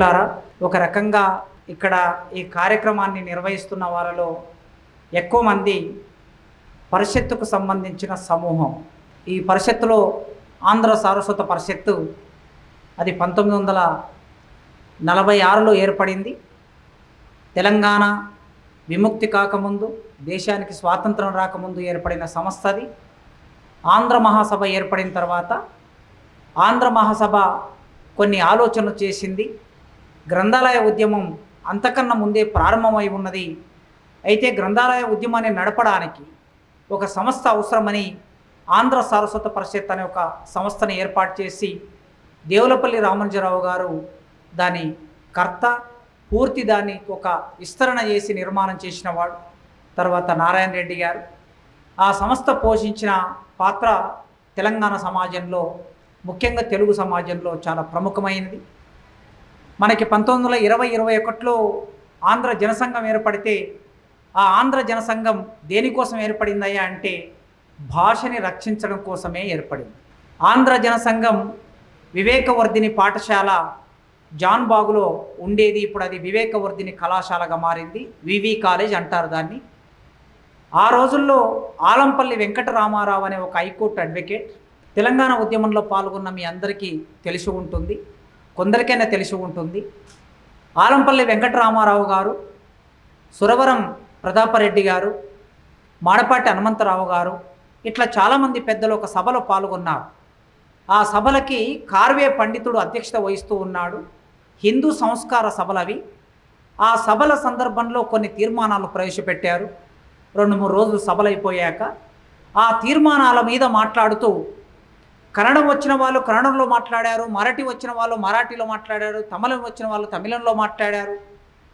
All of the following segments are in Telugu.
మిత్రులారా ఒక రకంగా ఇక్కడ ఈ కార్యక్రమాన్ని నిర్వహిస్తున్న వారిలో ఎక్కువ మంది పరిషత్తుకు సంబంధించిన సమూహం. ఈ పరిషత్తులో ఆంధ్ర సారస్వత పరిషత్తు అది పంతొమ్మిది వందల నలభై ఆరులో ఏర్పడింది. తెలంగాణ విముక్తి కాకముందు దేశానికి స్వాతంత్రం రాకముందు ఏర్పడిన సంస్థ అది. ఆంధ్ర మహాసభ ఏర్పడిన తర్వాత ఆంధ్ర మహాసభ కొన్ని ఆలోచనలు చేసింది. గ్రంథాలయ ఉద్యమం అంతకన్నా ముందే ప్రారంభమై ఉన్నది. అయితే గ్రంథాలయ ఉద్యమాన్ని నడపడానికి ఒక సంస్థ అవసరమని ఆంధ్ర సారస్వత పరిషత్ అనే ఒక సంస్థను ఏర్పాటు చేసి దేవులపల్లి రామనుజరావు గారు దాని కర్త పూర్తి దాన్ని ఒక విస్తరణ చేసి నిర్మాణం చేసిన వాడు తర్వాత నారాయణ రెడ్డి గారు. ఆ సంస్థ పోషించిన పాత్ర తెలంగాణ సమాజంలో ముఖ్యంగా తెలుగు సమాజంలో చాలా ప్రముఖమైనది. మనకి పంతొమ్మిది వందల ఇరవై ఇరవై ఒకటిలో ఆంధ్ర జనసంఘం ఏర్పడితే ఆ ఆంధ్ర జనసంఘం దేనికోసం ఏర్పడిందయ్యా అంటే భాషని రక్షించడం కోసమే ఏర్పడింది. ఆంధ్ర జనసంఘం వివేకవర్ధిని పాఠశాల జాన్ బాగులో ఉండేది. ఇప్పుడు అది వివేకవర్ధిని కళాశాలగా మారింది. వివి కాలేజ్ అంటారు దాన్ని. ఆ రోజుల్లో ఆలంపల్లి వెంకటరామారావు అనే ఒక హైకోర్టు అడ్వకేట్ తెలంగాణ ఉద్యమంలో పాల్గొన్న మీ అందరికీ తెలిసి ఉంటుంది. కొందరికైనా తెలిసి ఉంటుంది. ఆలంపల్లి వెంకటరామారావు గారు సురవరం ప్రతాపరెడ్డి గారు మాడపాటి హనుమంతరావు గారు ఇట్లా చాలామంది పెద్దలు ఒక సభలో పాల్గొన్నారు. ఆ సభలకి కార్వే పండితుడు అధ్యక్షత వహిస్తూ ఉన్నాడు. హిందూ సంస్కార సభలవి. ఆ సభల సందర్భంలో కొన్ని తీర్మానాలు ప్రవేశపెట్టారు. రెండు మూడు రోజులు సభలైపోయాక ఆ తీర్మానాల మీద మాట్లాడుతూ కన్నడం వచ్చిన వాళ్ళు కన్నడంలో మాట్లాడారు మరాఠీ వచ్చిన వాళ్ళు మరాఠీలో మాట్లాడారు తమిళం వచ్చిన వాళ్ళు తమిళంలో మాట్లాడారు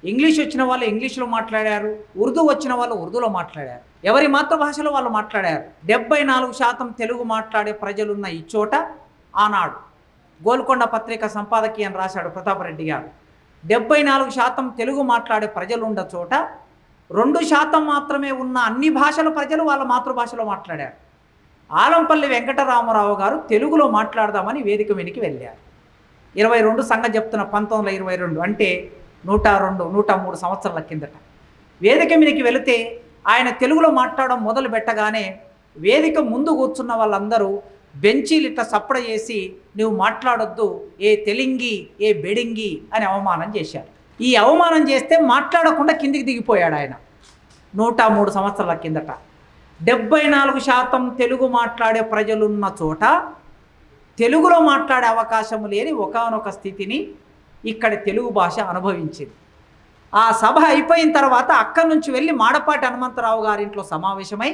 ఇంగ్లీష్ వచ్చిన వాళ్ళు ఇంగ్లీష్లో మాట్లాడారు ఉర్దూ వచ్చిన వాళ్ళు ఉర్దూలో మాట్లాడారు. ఎవరి మాతృభాషలో వాళ్ళు మాట్లాడారు? డెబ్బై నాలుగు శాతం తెలుగు మాట్లాడే ప్రజలున్న ఈ చోట ఆనాడు. గోల్కొండ పత్రిక సంపాదకీయం అని రాశాడు ప్రతాపరెడ్డి గారు. డెబ్బై నాలుగు శాతం తెలుగు మాట్లాడే ప్రజలుండ చోట రెండు శాతం మాత్రమే ఉన్న అన్ని భాషల ప్రజలు వాళ్ళ మాతృభాషలో మాట్లాడారు. ఆలంపల్లి వెంకటరామరావు గారు తెలుగులో మాట్లాడదామని వేదిక వెనికి వెళ్ళారు. ఇరవై రెండు సంగతి చెప్తున్న పంతొమ్మిది వందల ఇరవై రెండు అంటే నూట రెండు నూట మూడు సంవత్సరాల కిందట. వేదిక మీదకి వెళితే ఆయన తెలుగులో మాట్లాడడం మొదలు పెట్టగానే వేదిక ముందు కూర్చున్న వాళ్ళందరూ బెంచీలు ఇట్లా సప్పడ చేసి నువ్వు మాట్లాడొద్దు ఏ తెలింగి ఏ బెడింగి అని అవమానం చేశారు. ఈ అవమానం చేస్తే మాట్లాడకుండా కిందికి దిగిపోయాడు ఆయన. నూట మూడు సంవత్సరాల కిందట. డెబ్బై నాలుగు శాతం తెలుగు మాట్లాడే ప్రజలున్న చోట తెలుగులో మాట్లాడే అవకాశం లేని ఒకానొక స్థితిని ఇక్కడ తెలుగు భాష అనుభవించింది. ఆ సభ అయిపోయిన తర్వాత అక్కడి నుంచి వెళ్ళి మాడపాటి హనుమంతరావు గారింట్లో సమావేశమై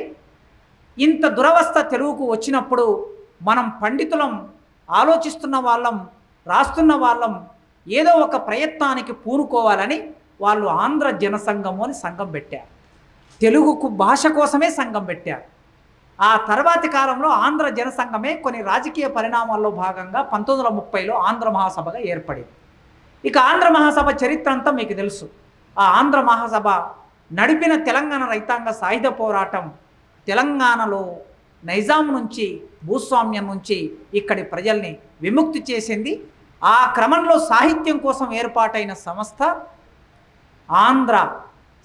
ఇంత దురవస్థ తెలుగుకు వచ్చినప్పుడు మనం పండితులం ఆలోచిస్తున్న వాళ్ళం రాస్తున్న వాళ్ళం ఏదో ఒక ప్రయత్నానికి పూనుకోవాలని వాళ్ళు ఆంధ్ర జనసంఘము అని సంఘం పెట్టారు. తెలుగుకు భాష కోసమే సంఘం పెట్టారు. ఆ తర్వాతి కాలంలో ఆంధ్ర జనసంఘమే కొన్ని రాజకీయ పరిణామాల్లో భాగంగా పంతొమ్మిది వందల ముప్పైలో ఆంధ్ర మహాసభగా ఏర్పడింది. ఇక ఆంధ్ర మహాసభ చరిత్ర అంతా మీకు తెలుసు. ఆ ఆంధ్ర మహాసభ నడిపిన తెలంగాణ రైతాంగ సాయుధ పోరాటం తెలంగాణలో నైజాం నుంచి భూస్వామ్యం నుంచి ఇక్కడి ప్రజల్ని విముక్తి చేసింది. ఆ క్రమంలో సాహిత్యం కోసం ఏర్పాటైన సంస్థ ఆంధ్ర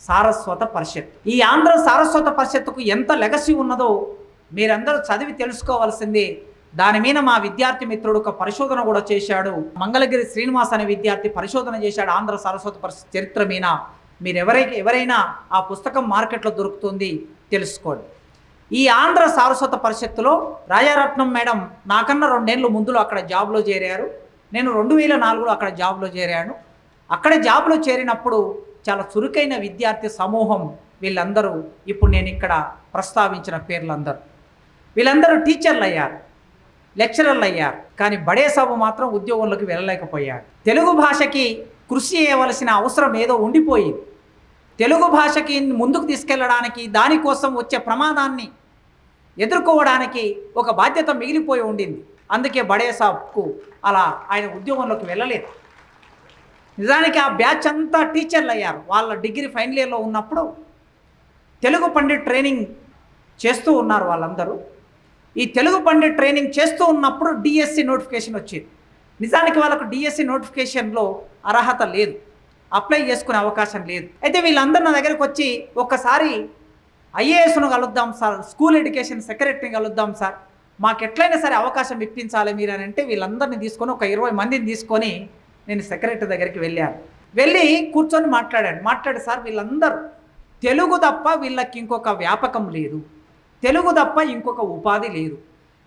సారస్వత పరిషత్. ఈ ఆంధ్ర సారస్వత పరిషత్తుకు ఎంత లెగసీ ఉన్నదో మీరందరూ చదివి తెలుసుకోవాల్సిందే. దాని మీద మా విద్యార్థి మిత్రుడు ఒక పరిశోధన కూడా చేశాడు. మంగళగిరి శ్రీనివాస్ అనే విద్యార్థి పరిశోధన చేశాడు ఆంధ్ర సారస్వత పరిషత్ చరిత్ర మీద. మీరు ఎవరైనా ఎవరైనా ఆ పుస్తకం మార్కెట్లో దొరుకుతుంది తెలుసుకోండి. ఈ ఆంధ్ర సారస్వత పరిషత్తులో రాజారత్నం మేడం నాకన్నా రెండేళ్ళు ముందులో అక్కడ జాబ్లో చేరారు. నేను రెండు వేల నాలుగులో అక్కడ జాబ్లో చేరాను. అక్కడ జాబ్లో చేరినప్పుడు చాలా చురుకైన విద్యార్థి సమూహం వీళ్ళందరూ ఇప్పుడు నేను ఇక్కడ ప్రస్తావించిన పేర్లందరూ. వీళ్ళందరూ టీచర్లు అయ్యారు లెక్చరర్లు అయ్యారు కానీ బడే సభ మాత్రం ఉద్యోగంలోకి వెళ్ళలేకపోయాడు తెలుగు భాషకి కృషి చేయవలసిన అవసరం ఏదో ఉండిపోయింది. తెలుగు భాషకి ముందుకు తీసుకెళ్ళడానికి దానికోసం వచ్చే ప్రమాదాన్ని ఎదుర్కోవడానికి ఒక బాధ్యత మిగిలిపోయి ఉండింది. అందుకే బడే సాబ్కు అలా ఆయన ఉద్యోగంలోకి వెళ్ళలేదు. నిజానికి ఆ బ్యాచ్ అంతా టీచర్లు అయ్యారు. వాళ్ళ డిగ్రీ ఫైనల్ ఇయర్లో ఉన్నప్పుడు తెలుగు పండిట్ ట్రైనింగ్ చేస్తూ ఉన్నారు వాళ్ళందరూ. ఈ తెలుగు పండిట్ ట్రైనింగ్ చేస్తూ ఉన్నప్పుడు డిఎస్సి నోటిఫికేషన్ వచ్చింది. నిజానికి వాళ్ళకు డిఎస్సి నోటిఫికేషన్లో అర్హత లేదు. అప్లై చేసుకునే అవకాశం లేదు. అయితే వీళ్ళందరూ నా దగ్గరికి వచ్చి ఒక్కసారి ఐఏఎస్ను కలుద్దాం సార్ స్కూల్ ఎడ్యుకేషన్ సెక్రటరీని కలుద్దాం సార్ మాకు ఎట్లయినా సరే అవకాశం ఇప్పించాలి మీరు అని అంటే వీళ్ళందరినీ తీసుకొని ఒక ఇరవై మందిని తీసుకొని నేను సెక్రటరీ దగ్గరికి వెళ్ళాను వెళ్ళి కూర్చొని మాట్లాడాను. మాట్లాడు సార్ వీళ్ళందరూ తెలుగు తప్ప వీళ్ళకి ఇంకొక వ్యాపకం లేదు. తెలుగు తప్ప ఇంకొక ఉపాధి లేదు.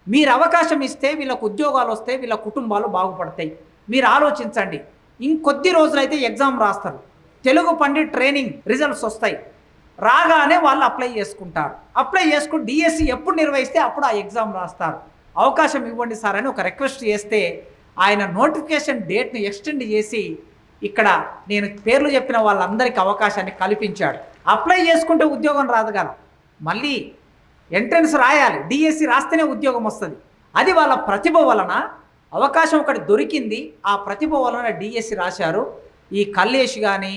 మీరు అవకాశం ఇస్తే వీళ్ళకు ఉద్యోగాలు వస్తే వీళ్ళ కుటుంబాలు బాగుపడతాయి. మీరు ఆలోచించండి. ఇంకొద్ది రోజులైతే ఎగ్జామ్ రాస్తారు. తెలుగు పండి ట్రైనింగ్ రిజల్ట్స్ వస్తాయి. రాగానే వాళ్ళు అప్లై చేసుకుంటారు. అప్లై చేసుకుని డిఎస్సి ఎప్పుడు నిర్వహిస్తే అప్పుడు ఆ ఎగ్జామ్ రాస్తారు. అవకాశం ఇవ్వండి సార్ అని ఒక రిక్వెస్ట్ చేస్తే ఆయన నోటిఫికేషన్ డేట్ని ఎక్స్టెండ్ చేసి ఇక్కడ నేను పేర్లు చెప్పిన వాళ్ళందరికీ అవకాశాన్ని కల్పించాడు. అప్లై చేసుకుంటే ఉద్యోగం రాదు కదా మళ్ళీ ఎంట్రన్స్ రాయాలి. డిఎస్సి రాస్తేనే ఉద్యోగం వస్తుంది. అది వాళ్ళ ప్రతిభ వలన అవకాశం ఒకటి దొరికింది. ఆ ప్రతిభ వలన డిఎస్సి రాశారు. ఈ కల్లేష్ కానీ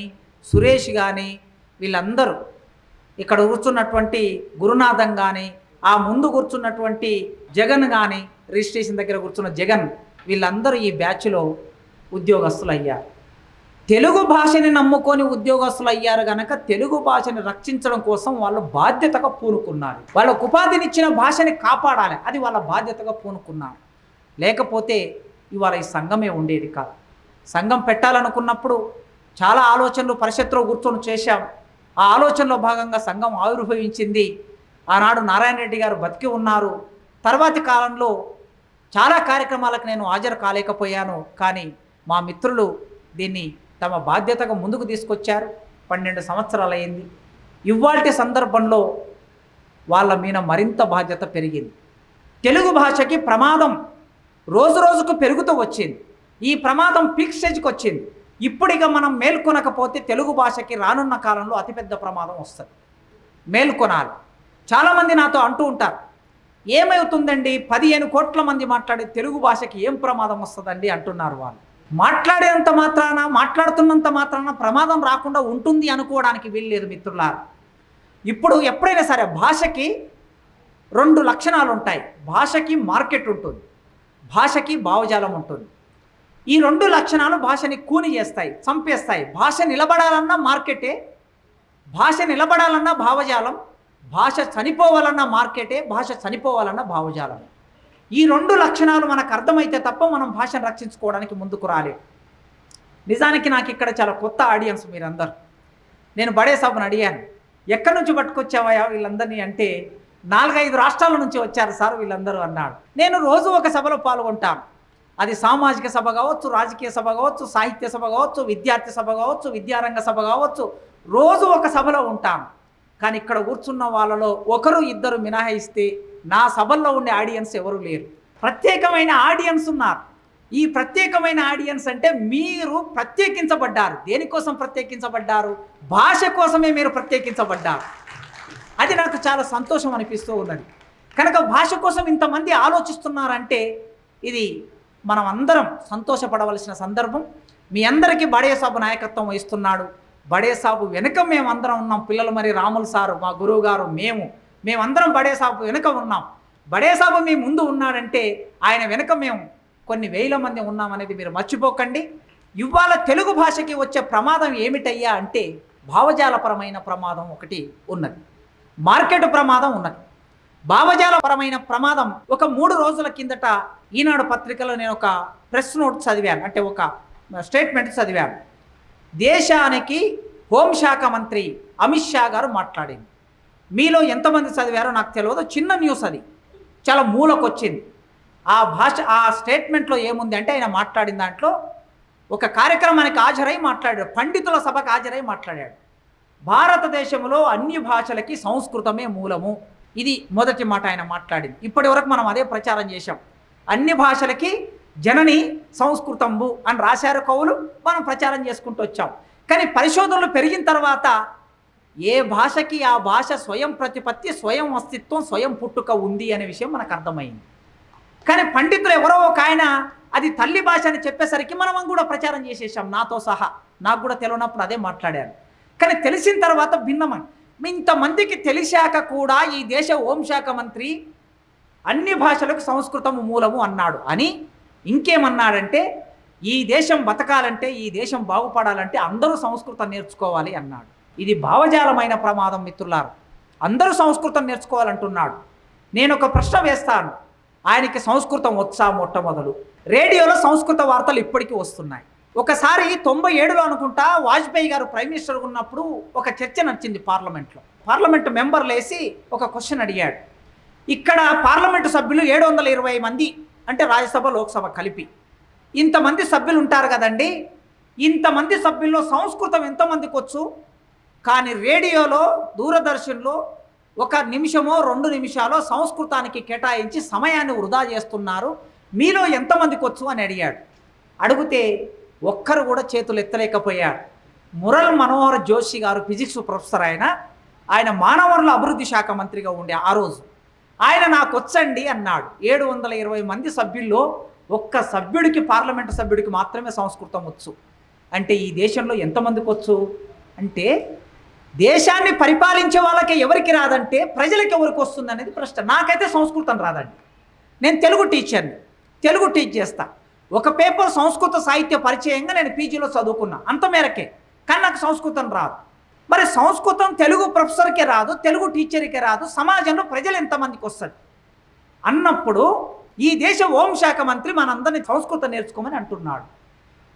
సురేష్ కానీ వీళ్ళందరూ ఇక్కడ కూర్చున్నటువంటి గురునాథం కానీ ఆ ముందు కూర్చున్నటువంటి జగన్ కానీ రిజిస్ట్రేషన్ దగ్గర కూర్చున్న జగన్ వీళ్ళందరూ ఈ బ్యాచ్లో ఉద్యోగస్తులు అయ్యారు తెలుగు భాషని నమ్ముకొని ఉద్యోగస్తులు అయ్యారు కనుక తెలుగు భాషని రక్షించడం కోసం వాళ్ళు బాధ్యతగా పూనుకున్నారు. వాళ్ళకు ఉపాధినిచ్చిన భాషని కాపాడాలి. అది వాళ్ళ బాధ్యతగా పూనుకున్నారు. లేకపోతే ఇవాళ ఈ సంఘమే ఉండేది కాదు. సంఘం పెట్టాలనుకున్నప్పుడు చాలా ఆలోచనలు పరిషత్తులో కూర్చొని చేశాం. ఆ ఆలోచనలో భాగంగా సంఘం ఆవిర్భవించింది. ఆనాడు నారాయణ రెడ్డి గారు బతికి ఉన్నారు. తర్వాతి కాలంలో చాలా కార్యక్రమాలకు నేను హాజరు కాలేకపోయాను కానీ మా మిత్రులు దీన్ని తమ బాధ్యతగా ముందుకు తీసుకొచ్చారు. పన్నెండు సంవత్సరాలు అయింది ఇవాల్టి సందర్భంలో వాళ్ళ మీద మరింత బాధ్యత పెరిగింది. తెలుగు భాషకి ప్రమాదం రోజు రోజుకు పెరుగుతూ వచ్చింది. ఈ ప్రమాదం పీక్ స్టేజ్కి వచ్చింది. ఇప్పుడిగా మనం మేల్కొనకపోతే తెలుగు భాషకి రానున్న కాలంలో అతిపెద్ద ప్రమాదం వస్తుంది. మేల్కొనాలి. చాలామంది నాతో అంటూ ఉంటారు. ఏమవుతుందండి? పదిహేను కోట్ల మంది మాట్లాడే తెలుగు భాషకి ఏం ప్రమాదం వస్తుందండి అంటున్నారు వాళ్ళు. మాట్లాడేంత మాత్రాన మాట్లాడుతున్నంత మాత్రాన ప్రమాదం రాకుండా ఉంటుంది అనుకోవడానికి వీల్లేదు మిత్రులారు. ఇప్పుడు ఎప్పుడైనా సరే భాషకి రెండు లక్షణాలు ఉంటాయి. భాషకి మార్కెట్ ఉంటుంది. భాషకి భావజాలం ఉంటుంది. ఈ రెండు లక్షణాలు భాషని కూని చేస్తాయి చంపేస్తాయి. భాష నిలబడాలన్నా మార్కెటే భాష నిలబడాలన్నా భావజాలం భాష చనిపోవాలన్న మార్కెటే భాష చనిపోవాలన్న భావజాలం. ఈ రెండు లక్షణాలు మనకు అర్థమైతే తప్ప మనం భాషను రక్షించుకోవడానికి ముందుకు రాలేం. నిజానికి నాకు ఇక్కడ చాలా కొత్త ఆడియన్స్ మీరందరూ. నేను బడే సాబ్ని అడిగాను. ఎక్కడి నుంచి పట్టుకొచ్చావా వీళ్ళందరినీ అంటే నాలుగైదు రాష్ట్రాల నుంచి వచ్చారు సార్ వీళ్ళందరూ అన్నాడు. నేను రోజు ఒక సభలో పాల్గొంటాను. అది సామాజిక సభ కావచ్చు రాజకీయ సభ కావచ్చు సాహిత్య సభ కావచ్చు విద్యార్థి సభ కావచ్చు విద్యారంగ సభ కావచ్చు రోజు ఒక సభలో ఉంటాను. కానీ ఇక్కడ కూర్చున్న వాళ్ళలో ఒకరు ఇద్దరు మినహాయిస్తే నా సభల్లో ఉండే ఆడియన్స్ ఎవరు లేరు. ప్రత్యేకమైన ఆడియన్స్ ఉన్నారు. ఈ ప్రత్యేకమైన ఆడియన్స్ అంటే మీరు ప్రత్యేకించబడ్డారు. దేనికోసం ప్రత్యేకించబడ్డారు? భాష కోసమే మీరు ప్రత్యేకించబడ్డారు. అది నాకు చాలా సంతోషం అనిపిస్తూ ఉన్నది. కనుక భాష కోసం ఇంతమంది ఆలోచిస్తున్నారంటే ఇది మనం అందరం సంతోషపడవలసిన సందర్భం. మీ అందరికీ బడే సాబు నాయకత్వం వహిస్తున్నాడు. బడే సాబు వెనుక మేమందరం ఉన్నాం. పిల్లలు మరి రాములు సారు మా గురువు గారు మేము. మేమందరం బడే సాబు వెనుక ఉన్నాం. బడే సాబు మీ ముందు ఉన్నాడంటే ఆయన వెనుక మేము కొన్ని వేల మంది ఉన్నామనేది మీరు మర్చిపోకండి. ఇవాళ తెలుగు భాషకి వచ్చే ప్రమాదం ఏమిటయ్యా అంటే భావజాలపరమైన ప్రమాదం ఒకటి ఉన్నది. మార్కెట్ ప్రమాదం ఉన్నది. భావజాలపరమైన ప్రమాదం ఒక మూడు రోజుల కిందట ఈనాడు పత్రికలో నేను ఒక ప్రెస్ నోట్ చదివాను. అంటే ఒక స్టేట్మెంట్ చదివాను. దేశానికి హోంశాఖ మంత్రి అమిత్ షా గారు మాట్లాడింది. మీలో ఎంతమంది చదివారో నాకు తెలియదు చిన్న న్యూస్ అది. చాలా మూలకొచ్చింది. ఆ భాష ఆ స్టేట్మెంట్లో ఏముంది అంటే ఆయన మాట్లాడిన దాంట్లో ఒక కార్యక్రమానికి హాజరై మాట్లాడాడు పండితుల సభకు హాజరై మాట్లాడాడు. భారతదేశంలో అన్ని భాషలకి సంస్కృతమే మూలము. ఇది మొదటి మాట ఆయన మాట్లాడింది. ఇప్పటి వరకు మనం అదే ప్రచారం చేశాం. అన్ని భాషలకి జనని సంస్కృతంబు అని రాశారు కవులు. మనం ప్రచారం చేసుకుంటూ వచ్చాం. కానీ పరిశోధనలు పెరిగిన తర్వాత ఏ భాషకి ఆ భాష స్వయం ప్రతిపత్తి స్వయం అస్తిత్వం స్వయం పుట్టుక ఉంది అనే విషయం మనకు అర్థమైంది. కానీ పండితులు ఎవరో ఒక ఆయన అది తల్లి భాష అని చెప్పేసరికి మనం కూడా ప్రచారం చేసేసాం నాతో సహా. నాకు కూడా తెలియనప్పుడు అదే మాట్లాడాను కానీ తెలిసిన తర్వాత భిన్నమని ఇంతమందికి తెలిసాక కూడా ఈ దేశ హోంశాఖ మంత్రి అన్ని భాషలకు సంస్కృతము మూలము అన్నాడు అని ఇంకేమన్నాడంటే ఈ దేశం బతకాలంటే ఈ దేశం బాగుపడాలంటే అందరూ సంస్కృతం నేర్చుకోవాలి అన్నాడు. ఇది భావజాలమైన ప్రమాదం మిత్రులారు. అందరూ సంస్కృతం నేర్చుకోవాలంటున్నాడు. నేను ఒక ప్రశ్న వేస్తాను. ఆయనకి సంస్కృతం వచ్చా మొట్టమొదలు? రేడియోలో సంస్కృత వార్తలు ఇప్పటికీ వస్తున్నాయి. ఒకసారి తొంభై ఏడులో అనుకుంటా వాజ్పేయి గారు ప్రైమ్ మినిస్టర్ ఉన్నప్పుడు ఒక చర్చ నచ్చింది పార్లమెంట్లో. పార్లమెంట్ మెంబర్లు వేసి ఒక క్వశ్చన్ అడిగాడు. ఇక్కడ పార్లమెంటు సభ్యులు ఏడు వందల ఇరవై మంది అంటే రాజ్యసభ లోక్సభ కలిపి. ఇంతమంది సభ్యులు ఉంటారు కదండి. ఇంతమంది సభ్యుల్లో సంస్కృతం ఎంతమందికి వచ్చు? కానీ రేడియోలో దూరదర్శన్లో ఒక నిమిషమో రెండు నిమిషాలో సంస్కృతానికి కేటాయించి సమయాన్ని వృధా చేస్తున్నారు. మీలో ఎంతమందికి వచ్చు అని అడిగాడు. అడిగితే ఒక్కరు కూడా చేతులు ఎత్తలేకపోయాడు మురళ్ మనోహర్ జోషి గారు ఫిజిక్స్ ప్రొఫెసర్ ఆయన. ఆయన మానవ వనరుల అభివృద్ధి శాఖ మంత్రిగా ఉండే ఆ రోజు. ఆయన నాకు వచ్చండి అన్నాడు. ఏడు వందల ఇరవై మంది సభ్యుల్లో ఒక్క సభ్యుడికి పార్లమెంటు సభ్యుడికి మాత్రమే సంస్కృతం వచ్చు. అంటే ఈ దేశంలో ఎంతమందికి వచ్చు? అంటే దేశాన్ని పరిపాలించే వాళ్ళకి ఎవరికి రాదంటే ప్రజలకు ఎవరికి వస్తుంది అనేది ప్రశ్న. నాకైతే సంస్కృతం రాదండి. నేను తెలుగు టీచర్ని. తెలుగు టీచ్ చేస్తా. ఒక పేపర్ సంస్కృత సాహిత్య పరిచయంగా నేను పీజీలో చదువుకున్నా. అంత మేరకే. కానీ నాకు సంస్కృతం రాదు. మరి సంస్కృతం తెలుగు ప్రొఫెసర్కి రాదు తెలుగు టీచర్కి రాదు సమాజంలో ప్రజలు ఎంతమందికి వస్తుంది అన్నప్పుడు ఈ దేశ హోంశాఖ మంత్రి మనందరినీ సంస్కృతం నేర్చుకోమని అంటున్నాడు.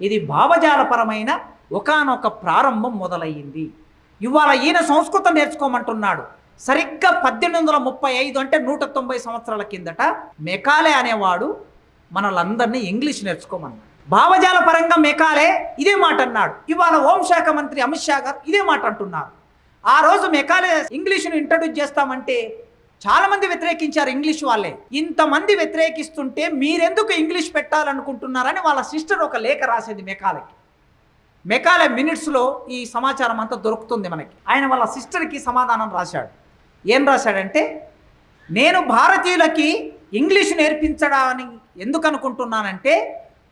ఇది భావజాలపరమైన ఒకానొక ప్రారంభం మొదలయ్యింది. ఇవాళ ఈయన సంస్కృతం నేర్చుకోమంటున్నాడు. సరిగ్గా పద్దెనిమిది వందల ముప్పై ఐదు అంటే నూట తొంభై సంవత్సరాల కిందట మెకాలే అనేవాడు మనలందరినీ ఇంగ్లీష్ నేర్చుకోమన్నాడు. భావజాల పరంగా మెకాలే ఇదే మాట అన్నాడు. ఇవాళ హోంశాఖ మంత్రి అమిత్ షా గారు ఇదే మాట అంటున్నారు. ఆ రోజు మెకాలే ఇంగ్లీష్ను ఇంట్రడ్యూస్ చేస్తామంటే చాలామంది వ్యతిరేకించారు ఇంగ్లీష్ వాళ్ళే. ఇంతమంది వ్యతిరేకిస్తుంటే మీరెందుకు ఇంగ్లీష్ పెట్టాలనుకుంటున్నారని వాళ్ళ సిస్టర్ ఒక లేఖ రాసేది మెకాలకి. మెకాలే మినిట్స్లో ఈ సమాచారం అంతా దొరుకుతుంది మనకి. ఆయన వాళ్ళ సిస్టర్కి సమాధానం రాశాడు. ఏం రాశాడంటే నేను భారతీయులకి ఇంగ్లీష్ నేర్పించడానికి ఎందుకు అనుకుంటున్నానంటే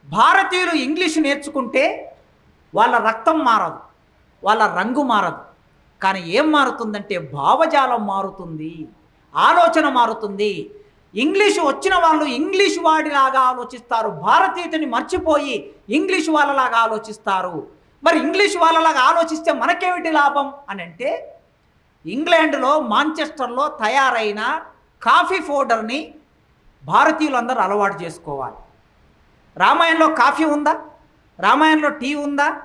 భారతీయులు ఇంగ్లీష్ నేర్చుకుంటే వాళ్ళ రక్తం మారదు వాళ్ళ రంగు మారదు. కానీ ఏం మారుతుందంటే భావజాలం మారుతుంది ఆలోచన మారుతుంది. ఇంగ్లీష్ వచ్చిన వాళ్ళు ఇంగ్లీష్ వాడిలాగా ఆలోచిస్తారు భారతీయుని మర్చిపోయి ఇంగ్లీష్ వాళ్ళలాగా ఆలోచిస్తారు. మరి ఇంగ్లీష్ వాళ్ళలాగా ఆలోచిస్తే మనకేమిటి లాభం అని అంటే ఇంగ్లాండ్లో మాంచెస్టర్లో తయారైన కాఫీ పౌడర్ని భారతీయులందరూ అలవాటు చేసుకోవాలి. రామాయణంలో కాఫీ ఉందా? రామాయణంలో టీ ఉందా?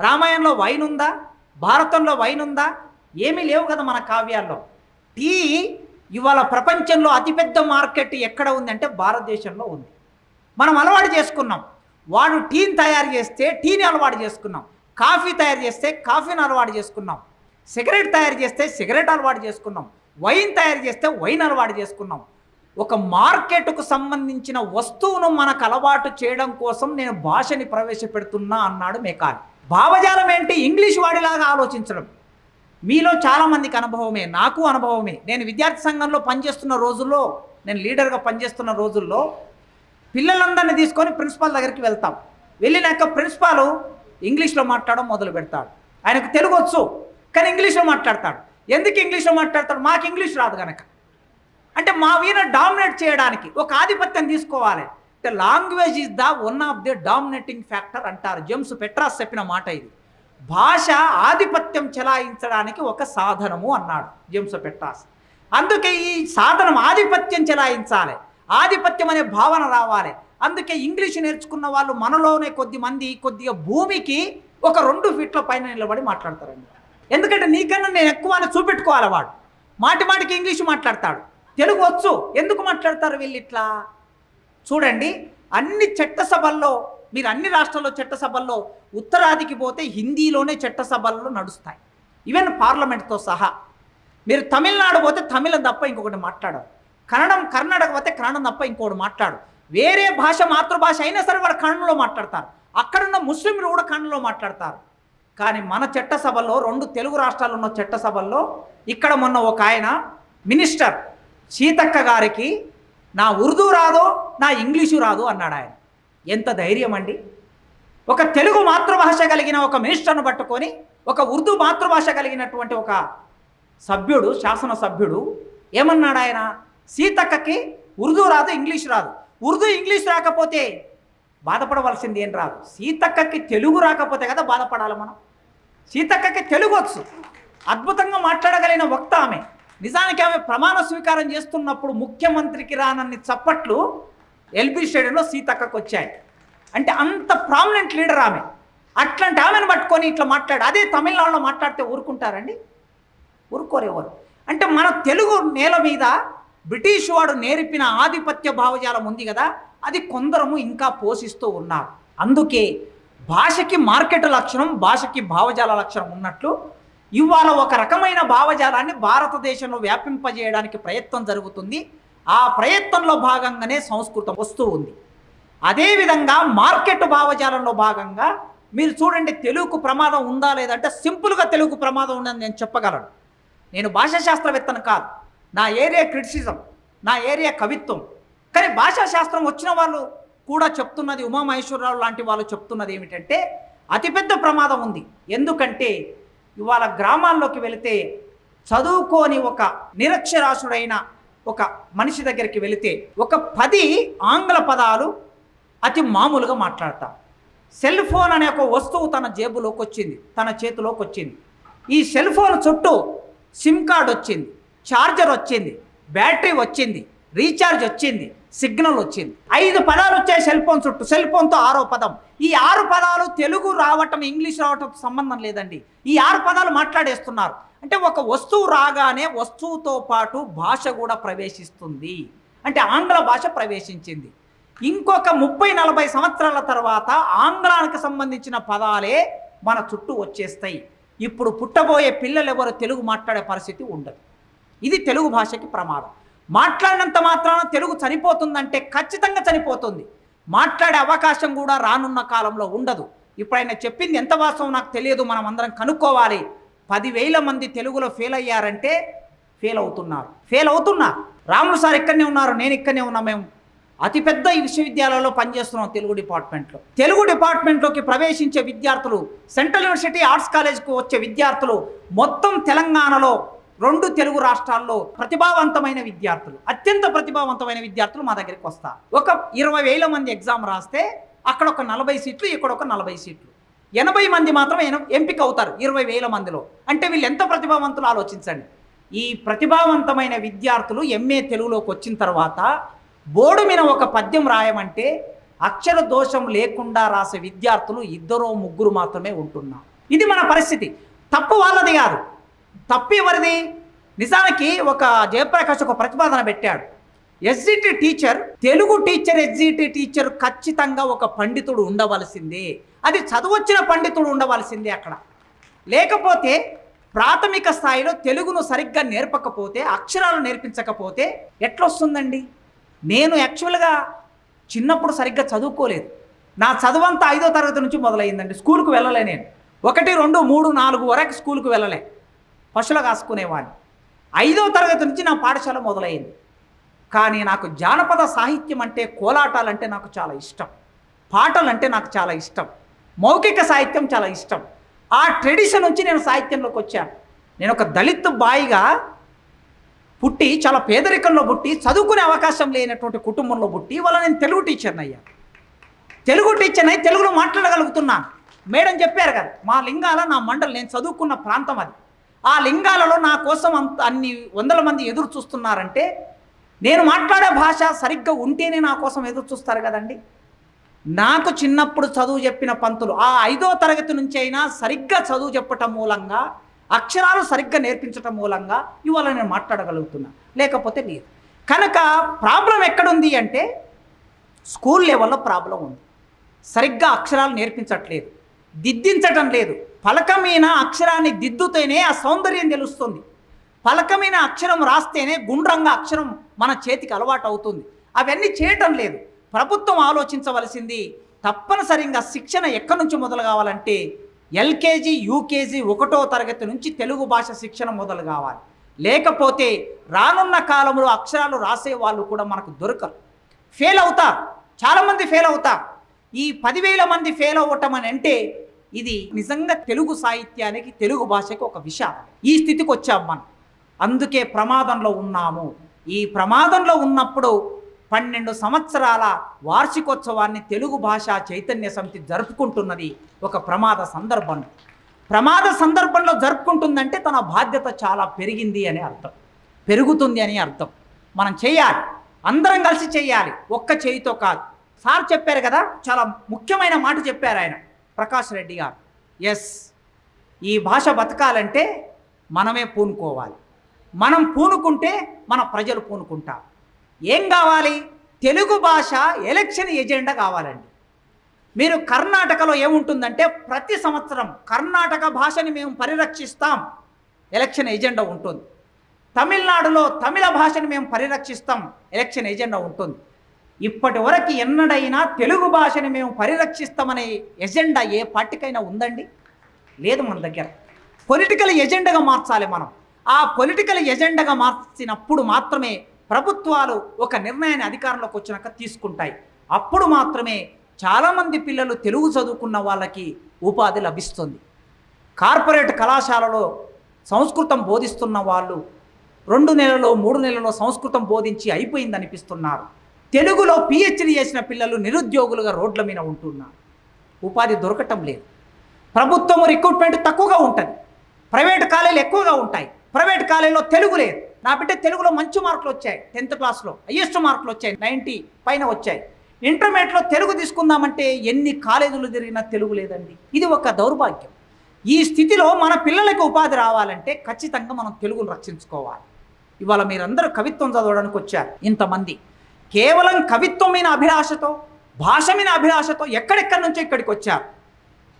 రామాయణంలో వైన్ ఉందా? భారతంలో వైన్ ఉందా? ఏమీ లేవు కదా మన కావ్యాల్లో. టీ ఇవాళ ప్రపంచంలో అతిపెద్ద మార్కెట్ ఎక్కడ ఉందంటే భారతదేశంలో ఉంది. మనం అలవాటు చేసుకున్నాం. వాడు టీని తయారు చేస్తే టీని అలవాటు చేసుకున్నాం. కాఫీ తయారు చేస్తే కాఫీని అలవాటు చేసుకున్నాం. సిగరెట్ తయారు చేస్తే సిగరెట్ అలవాటు చేసుకున్నాం. వైన్ తయారు చేస్తే వైన్ అలవాటు చేసుకున్నాం. ఒక మార్కెట్కు సంబంధించిన వస్తువును మనకు అలవాటు చేయడం కోసం నేను భాషని ప్రవేశపెడుతున్నా అన్నాడు మెకాలి. భావజాలం ఏంటి? ఇంగ్లీష్ వాడిలాగా ఆలోచించడం. మీలో చాలామందికి అనుభవమే నాకు అనుభవమే. నేను విద్యార్థి సంఘంలో పనిచేస్తున్న రోజుల్లో నేను లీడర్గా పనిచేస్తున్న రోజుల్లో పిల్లలందరినీ తీసుకొని ప్రిన్సిపాల్ దగ్గరికి వెళ్తాం. వెళ్ళినాక ప్రిన్సిపాల్ ఇంగ్లీష్లో మాట్లాడడం మొదలు పెడతాడు. ఆయనకు తెలుగు వచ్చు కానీ ఇంగ్లీష్లో మాట్లాడతాడు. ఎందుకు ఇంగ్లీష్లో మాట్లాడతాడు? మాకు ఇంగ్లీష్ రాదు కనుక అంటే మా వీణ డామినేట్ చేయడానికి ఒక ఆధిపత్యం తీసుకోవాలి. అంటే language is the one of the dominating factor అంటారు. జేమ్స్ పెట్రాస్ చెప్పిన మాట ఇది. భాష ఆధిపత్యం చెలాయించడానికి ఒక సాధనము అన్నాడు జేమ్స్ పెట్రాస్. అందుకే ఈ సాధనం ఆధిపత్యం చెలాయించాలి. ఆధిపత్యం అనే భావన రావాలి. అందుకే ఇంగ్లీష్ నేర్చుకున్న వాళ్ళు మనలోనే కొద్ది మంది కొద్దిగా భూమికి ఒక రెండు ఫీట్ల పైన నిలబడి మాట్లాడతారండి. ఎందుకంటే నీకన్నా నేను ఎక్కువ అని చూపెట్టుకోవాలి వాడు. మాటి మాటికి ఇంగ్లీష్ మాట్లాడతాడు. తెలుగు వచ్చు ఎందుకు మాట్లాడతారు వీళ్ళు ఇట్లా? చూడండి అన్ని చట్టసభల్లో మీరు అన్ని రాష్ట్రాల్లో చట్టసభల్లో ఉత్తరాదికి పోతే హిందీలోనే చట్టసభల్లో నడుస్తాయి. ఈవెన్ పార్లమెంట్తో సహా. మీరు తమిళనాడు పోతే తమిళం తప్ప ఇంకొకటి మాట్లాడరు. కన్నడం కర్ణాటక పోతే కన్నడం తప్ప ఇంకొకటి మాట్లాడు వేరే భాష మాతృభాష అయినా సరే వాడు కన్నడలో మాట్లాడతారు. అక్కడున్న ముస్లింలు కూడా కన్నడలో మాట్లాడతారు. కానీ మన చట్టసభల్లో రెండు తెలుగు రాష్ట్రాల్లో ఉన్న చట్టసభల్లో ఇక్కడ మొన్న ఒక ఆయన మినిస్టర్ సీతక్క గారికి నా ఉర్దూ రాదు నా ఇంగ్లీషు రాదు అన్నాడు ఆయన. ఎంత ధైర్యం అండి. ఒక తెలుగు మాతృభాష కలిగిన ఒక మినిస్టర్ను పట్టుకొని ఒక ఉర్దూ మాతృభాష కలిగినటువంటి ఒక సభ్యుడు శాసన సభ్యుడు ఏమన్నాడు ఆయన? సీతక్కకి ఉర్దూ రాదు ఇంగ్లీష్ రాదు. ఉర్దూ ఇంగ్లీష్ రాకపోతే బాధపడవలసింది ఏం రాదు. సీతక్కకి తెలుగు రాకపోతే కదా బాధపడాలి మనం. సీతక్కకి తెలుగు వచ్చు. అద్భుతంగా మాట్లాడగలిగిన వక్త ఆమె. నిజానికి ఆమె ప్రమాణ స్వీకారం చేస్తున్నప్పుడు ముఖ్యమంత్రికి రానన్ని చప్పట్లు ఎల్బీ స్టేడియంలో సీతక్కకు వచ్చాయి. అంటే అంత ప్రామినెంట్ లీడర్ ఆమె. అట్లాంటి ఆమెను పట్టుకొని ఇట్లా మాట్లాడు అదే తమిళనాడులో మాట్లాడితే ఊరుకుంటారండి? ఊరుకోరెవరు అంటే మన తెలుగు నేల మీద బ్రిటిష్ వాడు నేర్పిన ఆధిపత్య భావజాలం ఉంది కదా అది కొందరము ఇంకా పోషిస్తూ ఉన్నారు. అందుకే భాషకి మార్కెట్ లక్షణం భాషకి భావజాల లక్షణం ఉన్నట్లు ఇవాళ ఒక రకమైన భావజాలాన్ని భారతదేశంలో వ్యాపింపజేయడానికి ప్రయత్నం జరుగుతుంది. ఆ ప్రయత్నంలో భాగంగానే సంస్కృతం వస్తూ ఉంది. అదేవిధంగా మార్కెట్ భావజాలంలో భాగంగా మీరు చూడండి తెలుగుకు ప్రమాదం ఉందా లేదంటే సింపుల్గా తెలుగు ప్రమాదం ఉందని నేను చెప్పగలను. నేను భాషా శాస్త్రవేత్తను కాదు. నా ఏరియా క్రిటిసిజం నా ఏరియా కవిత్వం. కానీ భాషా శాస్త్రం వచ్చిన వాళ్ళు కూడా చెప్తున్నది ఉమామహేశ్వరరావు లాంటి వాళ్ళు చెప్తున్నది ఏమిటంటే అతిపెద్ద ప్రమాదం ఉంది. ఎందుకంటే ఇవాళ గ్రామాల్లోకి వెళితే చదువుకోని ఒక నిరక్షరాసుడైన ఒక మనిషి దగ్గరికి వెళితే ఒక పది ఆంగ్ల పదాలు అతి మామూలుగా మాట్లాడతాం. సెల్ ఫోన్ అనే ఒక వస్తువు తన జేబులోకి వచ్చింది తన చేతిలోకి వచ్చింది ఈ సెల్ ఫోన్ చుట్టూ సిమ్ కార్డ్ వచ్చింది ఛార్జర్ వచ్చింది బ్యాటరీ వచ్చింది రీఛార్జ్ వచ్చింది సిగ్నల్ వచ్చింది. ఐదు పదాలు వచ్చాయి సెల్ ఫోన్ చుట్టూ. సెల్ ఫోన్తో ఆరో పదం. ఈ ఆరు పదాలు తెలుగు రావటం ఇంగ్లీష్ రావటం సంబంధం లేదండి. ఈ ఆరు పదాలు మాట్లాడేస్తున్నారు. అంటే ఒక వస్తువు రాగానే వస్తువుతో పాటు భాష కూడా ప్రవేశిస్తుంది. అంటే ఆంగ్ల భాష ప్రవేశించింది. ఇంకొక ముప్పై నలభై సంవత్సరాల తర్వాత ఆంగ్లానికి సంబంధించిన పదాలే మన చుట్టూ వచ్చేస్తాయి. ఇప్పుడు పుట్టబోయే పిల్లలు ఎవరు తెలుగు మాట్లాడే పరిస్థితి ఉండదు. ఇది తెలుగు భాషకి ప్రమాదం. మాట్లాడినంత మాత్రాన తెలుగు చనిపోతుందంటే ఖచ్చితంగా చనిపోతుంది. మాట్లాడే అవకాశం కూడా రానున్న కాలంలో ఉండదు. ఇప్పుడు ఆయన చెప్పింది ఎంత వాస్తవం నాకు తెలియదు. మనం అందరం కనుక్కోవాలి. పదివేల మంది తెలుగులో ఫెయిల్ అయ్యారంటే ఫెయిల్ అవుతున్నారు. ఫెయిల్ అవుతున్నారు. రాములు సార్ ఇక్కడనే ఉన్నారు. నేను ఇక్కడనే ఉన్నా మేము. అతిపెద్ద విశ్వవిద్యాలయంలో పనిచేస్తున్నాం తెలుగు డిపార్ట్మెంట్లో. తెలుగు డిపార్ట్మెంట్లోకి ప్రవేశించే విద్యార్థులు సెంట్రల్ యూనివర్సిటీ ఆర్ట్స్ కాలేజ్కు వచ్చే విద్యార్థులు మొత్తం తెలంగాణలో రెండు తెలుగు రాష్ట్రాల్లో ప్రతిభావంతమైన విద్యార్థులు అత్యంత ప్రతిభావంతమైన విద్యార్థులు మా దగ్గరికి వస్తారు. ఒక ఇరవై వేల మంది ఎగ్జామ్ రాస్తే అక్కడ ఒక నలభై సీట్లు ఇక్కడ ఒక నలభై సీట్లు. ఎనభై మంది మాత్రం ఎన- ఎంపిక అవుతారు ఇరవై వేల మందిలో. అంటే వీళ్ళు ఎంత ప్రతిభావంతులు ఆలోచించండి. ఈ ప్రతిభావంతమైన విద్యార్థులు ఎంఏ తెలుగులోకి వచ్చిన తర్వాత బోర్డు మీద ఒక పద్యం రాయమంటే అక్షర దోషం లేకుండా రాసే విద్యార్థులు ఇద్దరో ముగ్గురు మాత్రమే ఉంటున్నారు. ఇది మన పరిస్థితి. తప్పు వాళ్ళది కాదు. తప్పు ఎవరిది? నిజానికి ఒక జయప్రకాష్ ఒక ప్రతిపాదన పెట్టాడు. SGT teacher Telugu teacher SGT teacher ఖచ్చితంగా ఒక పండితుడు ఉండవలసిందే. అది చదువొచ్చిన పండితుడు ఉండవలసిందే అక్కడ. లేకపోతే ప్రాథమిక స్థాయిలో తెలుగును సరిగ్గా నేర్పకపోతే అక్షరాలు నేర్పించకపోతే ఎట్లొస్తుందండి? నేను యాక్చువల్గా చిన్నప్పుడు సరిగ్గా చదువుకోలేదు. నా చదువంతా ఐదో తరగతి నుంచి మొదలైందండి. స్కూల్కి వెళ్ళలే నేను. ఒకటి రెండు మూడు నాలుగు వరకు స్కూల్కి వెళ్ళలే. పశువులు కాసుకునేవాడిని. ఐదో తరగతి నుంచి నా పాఠశాల మొదలైంది. కానీ నాకు జానపద సాహిత్యం అంటే కోలాటాలంటే నాకు చాలా ఇష్టం. పాటలంటే నాకు చాలా ఇష్టం. మౌఖిక సాహిత్యం చాలా ఇష్టం. ఆ ట్రెడిషన్ నుంచి నేను సాహిత్యంలోకి వచ్చాను. నేను ఒక దళిత్ బాయిగా పుట్టి చాలా పేదరికంలో పుట్టి చదువుకునే అవకాశం లేనటువంటి కుటుంబంలో పుట్టి వాళ్ళ నేను తెలుగు టీచర్ని అయ్యా తెలుగు టీచర్ అయి తెలుగులో మాట్లాడగలుగుతున్నాను. మేడం చెప్పారు కదా మా లింగాల నా మండలి నేను చదువుకున్న ప్రాంతం అది. ఆ లింగాలలో నా కోసం అంత అన్ని వందల మంది ఎదురు చూస్తున్నారంటే నేను మాట్లాడే భాష సరిగ్గా ఉంటేనే నా కోసం ఎదురు చూస్తారు కదండి. నాకు చిన్నప్పుడు చదువు చెప్పిన పంతులు ఆ ఐదో తరగతి నుంచి అయినా సరిగ్గా చదువు చెప్పటం మూలంగా అక్షరాలు సరిగ్గా నేర్పించటం మూలంగా ఇవాళ నేను మాట్లాడగలుగుతున్నా. లేకపోతే లేదు. కనుక ప్రాబ్లం ఎక్కడుంది అంటే స్కూల్ లెవెల్లో ప్రాబ్లం ఉంది. సరిగ్గా అక్షరాలు నేర్పించట్లేదు. దిద్దించటం లేదు. పలకమైన అక్షరాన్ని దిద్దుతేనే ఆ సౌందర్యం తెలుస్తుంది. పలకమైన అక్షరం రాస్తేనే గుండ్రంగా అక్షరం మన చేతికి అలవాటు అవుతుంది అవన్నీ చేయటం లేదు. ప్రభుత్వం ఆలోచించవలసింది తప్పనిసరిగా శిక్షణ ఎక్కడి నుంచి మొదలు కావాలంటే ఎల్కేజీ యూకేజీ ఒకటో తరగతి నుంచి తెలుగు భాష శిక్షణ మొదలు కావాలి. లేకపోతే రానున్న కాలంలో అక్షరాలు రాసే వాళ్ళు కూడా మనకు దొరకరు. ఫెయిల్ అవుతారు. చాలామంది ఫెయిల్ అవుతారు. ఈ పదివేల మంది ఫెయిల్ అవ్వటం అని అంటే ఇది నిజంగా తెలుగు సాహిత్యానికి తెలుగు భాషకి ఒక విషాదం. ఈ స్థితికి వచ్చాం మనం. అందుకే ప్రమాదంలో ఉన్నాము. ఈ ప్రమాదంలో ఉన్నప్పుడు పన్నెండు సంవత్సరాల వార్షికోత్సవాన్ని తెలుగు భాషా చైతన్య సమితి జరుపుకుంటున్నది ఒక ప్రమాద సందర్భం. ప్రమాద సందర్భంలో జరుపుకుంటుందంటే తన బాధ్యత చాలా పెరిగింది అని అర్థం. పెరుగుతుంది అని అర్థం. మనం చేయాలి. అందరం కలిసి చేయాలి. ఒక్క చేయితో కాదు. సార్ చెప్పారు కదా చాలా ముఖ్యమైన మాట చెప్పారు ఆయన. ప్రకాష్ రెడ్డి గారు. ఎస్ ఈ భాష బతకాలంటే మనమే పూనుకోవాలి. మనం పూనుకుంటే మన ప్రజలు పూనుకుంటారు. ఏం కావాలి? తెలుగు భాష ఎలక్షన్ ఎజెండా కావాలండి. మీరు కర్ణాటకలో ఏముంటుందంటే ప్రతి సంవత్సరం కర్ణాటక భాషని మేము పరిరక్షిస్తాం. ఎలక్షన్ ఎజెండా ఉంటుంది. తమిళనాడులో తమిళ భాషని మేము పరిరక్షిస్తాం. ఎలక్షన్ ఎజెండా ఉంటుంది. ఇప్పటి వరకు ఎన్నడైనా తెలుగు భాషని మేము పరిరక్షిస్తామనే ఎజెండా ఏ పార్టీకైనా ఉందండి? లేదు మన దగ్గర. పొలిటికల్ ఎజెండాగా మార్చాలి మనం. ఆ పొలిటికల్ ఎజెండాగా మార్చినప్పుడు మాత్రమే ప్రభుత్వాలు ఒక నిర్ణయాన్ని అధికారంలోకి వచ్చినాక తీసుకుంటాయి. అప్పుడు మాత్రమే చాలామంది పిల్లలు తెలుగు చదువుకున్న వాళ్ళకి ఉపాధి లభిస్తుంది. కార్పొరేట్ కళాశాలలో సంస్కృతం బోధిస్తున్న వాళ్ళు రెండు నెలలో మూడు నెలలో సంస్కృతం బోధించి అయిపోయిందనిపిస్తున్నారు. తెలుగులో పిహెచ్డి చేసిన పిల్లలు నిరుద్యోగులుగా రోడ్ల మీద ఉంటున్నారు. ఉపాధి దొరకటం లేదు. ప్రభుత్వం రిక్రూట్మెంట్ తక్కువగా ఉంటుంది. ప్రైవేట్ కాలేజీలు ఎక్కువగా ఉంటాయి. ప్రైవేట్ కాలేజీలో తెలుగు లేదు. నా బిడ్డ తెలుగులో మంచి మార్కులు వచ్చాయి. టెన్త్ క్లాస్లో హయ్యెస్ట్ మార్కులు వచ్చాయి. నైంటీ పైన వచ్చాయి. ఇంటర్మీడియట్లో తెలుగు తీసుకుందామంటే ఎన్ని కాలేజీలు తిరిగినా తెలుగు లేదండి. ఇది ఒక దౌర్భాగ్యం. ఈ స్థితిలో మన పిల్లలకు ఉపాధి రావాలంటే ఖచ్చితంగా మనం తెలుగును రక్షించుకోవాలి. ఇవాళ మీరందరూ కవిత్వం చదవడానికి వచ్చారు. ఇంతమంది కేవలం కవిత్వం మీద అభిలాషతో భాష మీద అభిలాషతో ఎక్కడెక్కడి నుంచో ఇక్కడికి వచ్చారు.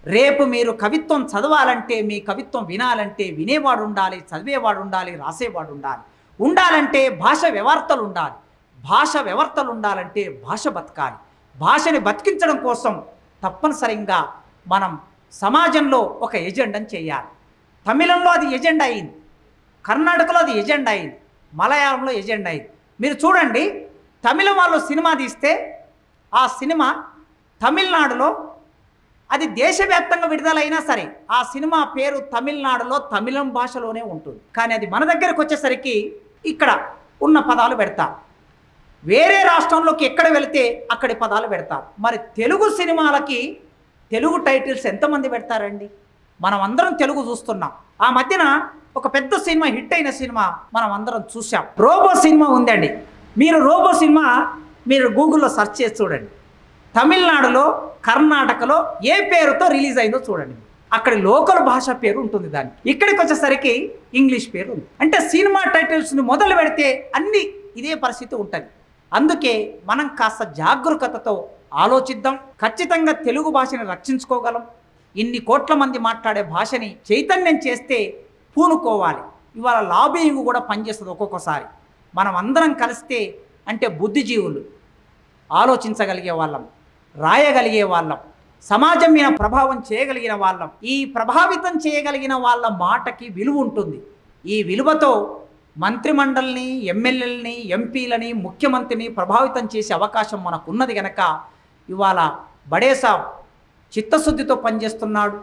రేపు మీరు కవిత్వం చదవాలంటే మీ కవిత్వం వినాలంటే వినేవాడు ఉండాలి చదివేవాడు ఉండాలి రాసేవాడు ఉండాలి. ఉండాలంటే భాష వ్యవర్తలు ఉండాలి. భాష వ్యవర్తలు ఉండాలంటే భాష బతకాలి. భాషని బతికించడం కోసం తప్పనిసరిగా మనం సమాజంలో ఒక ఎజెండాని చేయాలి. తమిళంలో అది ఎజెండా అయింది. కర్ణాటకలో అది ఎజెండా అయింది. మలయాళంలో ఎజెండా అయింది. మీరు చూడండి తమిళం వాళ్ళు సినిమా తీస్తే ఆ సినిమా తమిళనాడులో అది దేశవ్యాప్తంగా విడుదలైనా సరే ఆ సినిమా పేరు తమిళనాడులో తమిళం భాషలోనే ఉంటుంది. కానీ అది మన దగ్గరకు వచ్చేసరికి ఇక్కడ ఉన్న పదాలు పెడతారు వేరే రాష్ట్రంలోకి ఎక్కడ వెళితే అక్కడి పదాలు పెడతారు మరి తెలుగు సినిమాలకి తెలుగు టైటిల్స్ ఎంతమంది పెడతారండి? మనం అందరం తెలుగు చూస్తున్నాం. ఆ మధ్యన ఒక పెద్ద సినిమా హిట్ అయిన సినిమా మనం అందరం చూసాం రోబో సినిమా ఉందండి. మీరు రోబో సినిమా మీరు గూగుల్లో సెర్చ్ చేసి చూడండి. తమిళనాడులో కర్ణాటకలో ఏ పేరుతో రిలీజ్ అయిందో చూడండి. అక్కడ లోకల్ భాష పేరు ఉంటుంది దానికి. ఇక్కడికి వచ్చేసరికి ఇంగ్లీష్ పేరు ఉంది. అంటే సినిమా టైటిల్స్ని మొదలు పెడితే అన్ని ఇదే పరిస్థితి ఉంటుంది. అందుకే మనం కాస్త జాగరూకతతో ఆలోచిద్దాం. ఖచ్చితంగా తెలుగు భాషని రక్షించుకోగలం. ఇన్ని కోట్ల మంది మాట్లాడే భాషని చైతన్యం చేస్తే పూనుకోవాలి. ఇవాళ లాబింగ్ కూడా పనిచేస్తుంది ఒక్కొక్కసారి. మనం అందరం కలిస్తే అంటే బుద్ధిజీవులు ఆలోచించగలిగే వాళ్ళం రాయగలిగే వాళ్ళం సమాజం మీద ప్రభావం చేయగలిగిన వాళ్ళం ఈ ప్రభావితం చేయగలిగిన వాళ్ళ మాటకి విలువ ఉంటుంది. ఈ విలువతో మంత్రిమండలిని ఎమ్మెల్యేలని ఎంపీలని ముఖ్యమంత్రిని ప్రభావితం చేసే అవకాశం మనకున్నది గనక ఇవాళ బడేసా చిత్తశుద్ధితో పనిచేస్తున్నాడు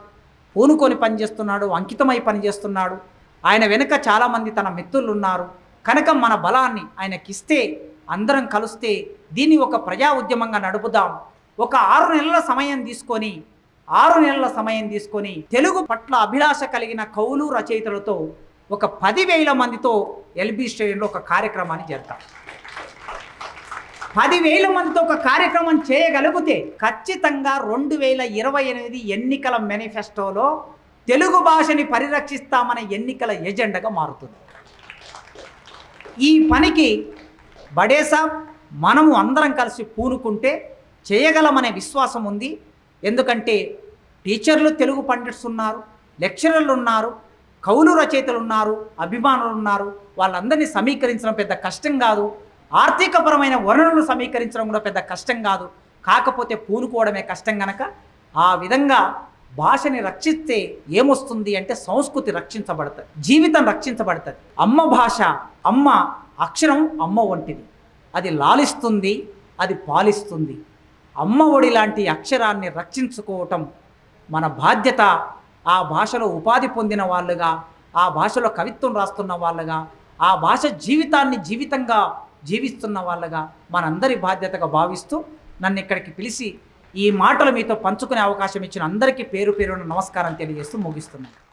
పూనుకొని పనిచేస్తున్నాడు అంకితమై పనిచేస్తున్నాడు. ఆయన వెనుక చాలామంది తన మిత్రులు ఉన్నారు కనుక మన బలాన్ని ఆయనకిస్తే అందరం కలిస్తే దీన్ని ఒక ప్రజా ఉద్యమంగా నడుపుదాం. ఒక ఆరు నెలల సమయం తీసుకొని ఆరు నెలల సమయం తీసుకొని తెలుగు పట్ల అభిలాష కలిగిన కవులు రచయితలతో ఒక పదివేల మందితో ఎల్బీ స్టేడియంలో ఒక కార్యక్రమాన్ని చేద్దాం. పదివేల మందితో ఒక కార్యక్రమం చేయగలిగితే ఖచ్చితంగా రెండు వేల ఇరవై ఎనిమిది ఎన్నికల మేనిఫెస్టోలో తెలుగు భాషని పరిరక్షిస్తామనే ఎన్నికల ఎజెండాగా మారుతుంది. ఈ పనికి బడేసా మనము అందరం కలిసి పూనుకుంటే చేయగలమనే విశ్వాసం ఉంది. ఎందుకంటే టీచర్లు తెలుగు పండిట్స్ ఉన్నారు లెక్చరర్లు ఉన్నారు కవులు రచయితలు ఉన్నారు అభిమానులు ఉన్నారు. వాళ్ళందరినీ సమీకరించడం పెద్ద కష్టం కాదు. ఆర్థికపరమైన వనరులను సమీకరించడం కూడా పెద్ద కష్టం కాదు. కాకపోతే పూనుకోవడమే కష్టం గనక ఆ విధంగా భాషని రక్షిస్తే ఏమొస్తుంది అంటే సంస్కృతి రక్షించబడుతుంది జీవితం రక్షించబడుతుంది. అమ్మ భాష అమ్మ అక్షరం అమ్మ వంటిది. అది లాలిస్తుంది అది పాలిస్తుంది. అమ్మ ఒడి లాంటి అక్షరాన్ని రక్షించుకోవటం మన బాధ్యత. ఆ భాషలో ఉపాధి పొందిన వాళ్ళుగా ఆ భాషలో కవిత్వం రాస్తున్న వాళ్ళుగా ఆ భాష జీవితాన్ని జీవితంగా జీవిస్తున్న వాళ్ళగా మనందరి బాధ్యతగా భావిస్తూ నన్ను ఇక్కడికి పిలిచి ఈ మాటలు మీతో పంచుకునే అవకాశం ఇచ్చిన అందరికీ పేరు పేరున నమస్కారం తెలియజేస్తూ ముగిస్తున్నాను.